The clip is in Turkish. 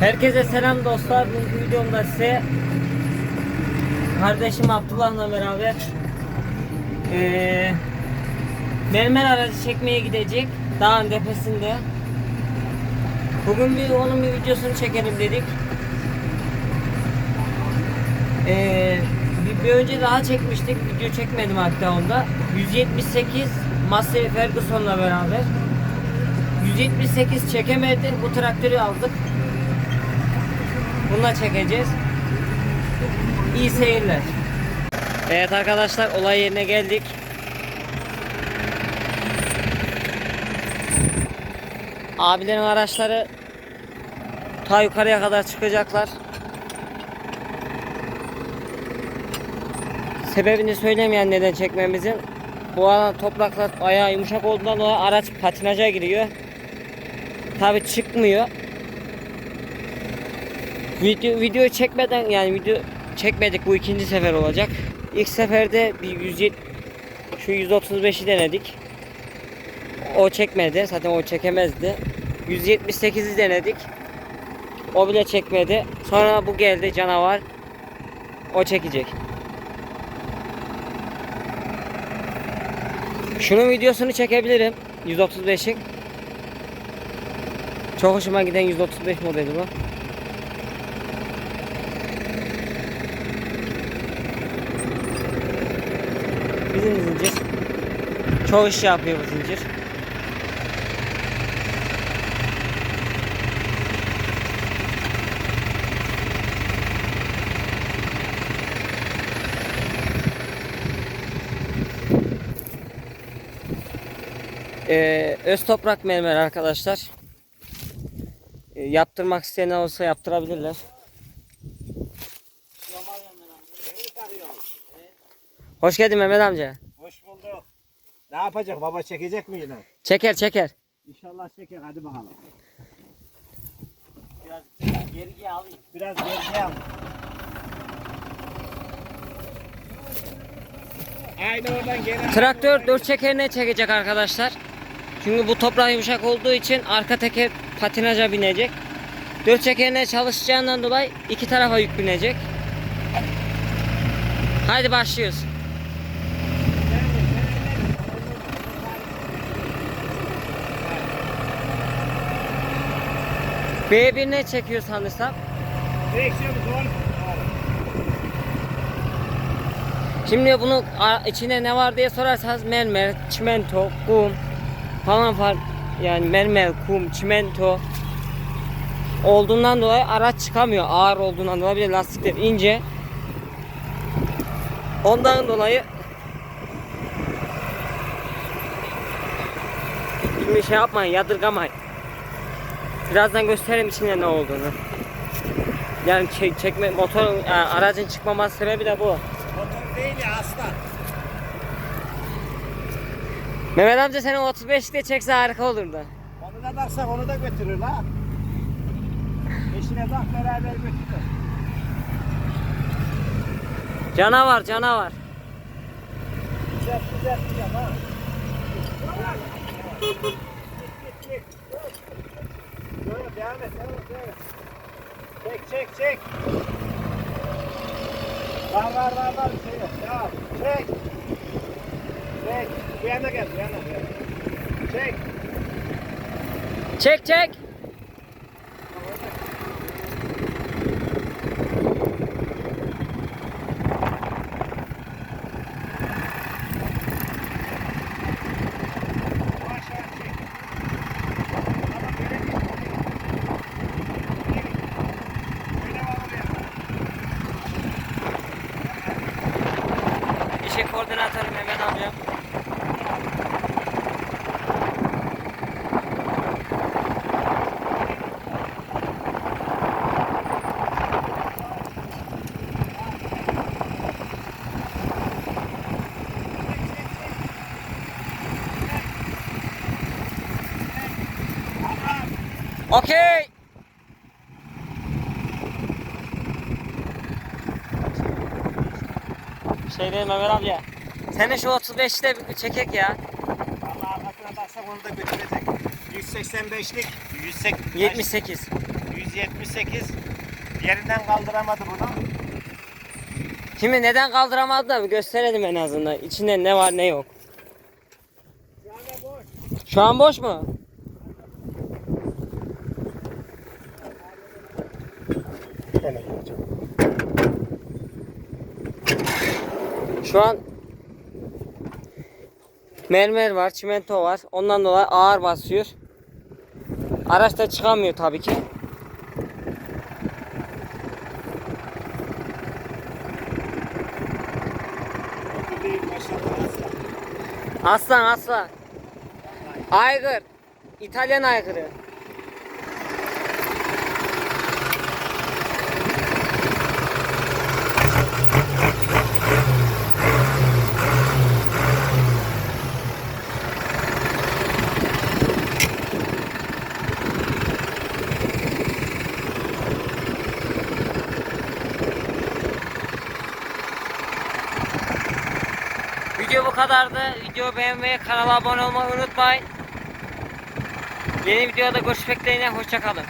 Herkese selam dostlar. Bu videomda size kardeşim Abdullah'la beraber eee mermer aracı çekmeye gidecek. Dağın tepesinde. Bugün bir onun bir videosunu çekelim dedik. Eee bir, bir önce daha çekmiştik. Video çekmedim hatta onda. 178 Massey Ferguson'la beraber. 178 çekemedi. Bu traktörü aldık. Bununla çekeceğiz. İyi seyirler. Evet arkadaşlar olay yerine geldik. Abilerin araçları ta yukarıya kadar çıkacaklar. Sebebini söylemeyen neden çekmemizin. Bu alan topraklar ayağı yumuşak olduğundan dolayı araç patinaja giriyor. Tabi çıkmıyor. Video video çekmeden yani video çekmedik bu ikinci sefer olacak. İlk seferde bir 170 şu 135'i denedik. O çekmedi. Zaten o çekemezdi. 178'i denedik. O bile çekmedi. Sonra bu geldi canavar. O çekecek. Şunun videosunu çekebilirim. 135'in. Çok hoşuma giden 135 modeli bu. Bizim zincir. Çoğu iş yapıyor bu zincir. Ee, öz toprak mermer arkadaşlar. Ee, yaptırmak isteyen olsa yaptırabilirler. Hoş geldin Mehmet amca. Hoş bulduk. Ne yapacak? Baba çekecek mi yine? Çeker çeker. İnşallah çeker. Hadi bakalım. Biraz geriye alayım. Biraz geriye al. Aynı oradan geri. Traktör dört çekerine çekecek arkadaşlar. Çünkü bu toprak yumuşak olduğu için arka teker patinaja binecek. Dört çekerine çalışacağından dolayı iki tarafa yük binecek. Haydi başlıyoruz. B1 ne çekiyor sanırsam? Direksiyonu zor. Şimdi bunu içine ne var diye sorarsanız mermer, çimento, kum falan var. Yani mermer, kum, çimento olduğundan dolayı araç çıkamıyor. Ağır olduğundan dolayı bir de lastikler ince. Ondan dolayı Şimdi şey yapmayın, yadırgamayın. Birazdan göstereyim içinde ne olduğunu. Yani çek, çekme motor e, aracın çıkmaması sebebi de bu. Motor değil ya hasta. Mehmet amca seni 35'te çekse harika olurdu. Onu da taksak onu da götürür la. Eşine tak beraber götürür. Canavar canavar. Güzel güzel güzel ha. Git git git. Yok yok devam et devam et devam et. Çek çek çek. Var var var var bir şey yok. Devam. Çek. Çek. Bu yana gel bu yana. bu yana. Çek. Çek çek. İşe koordinatörü Mehmet amca. Okey. Şey değil Mehmet amca. Senin şu 35'te bir çekek ya. Vallahi arkasına baksak onu da götürecek. 185'lik. 180, 78. 178 yerinden kaldıramadı bunu. Şimdi neden kaldıramadı da bir gösterelim en azından. İçinde ne var ne yok. Şu anda boş. Şu an boş mu? Öyle yapacağım. Şu an mermer var, çimento var. Ondan dolayı ağır basıyor. Araç da çıkamıyor tabii ki. Aslan aslan. Aygır. İtalyan aygırı. Video bu kadardı. Video beğenmeyi, kanala abone olmayı unutmayın. Yeni videoda görüşmek dileğiyle. Hoşçakalın.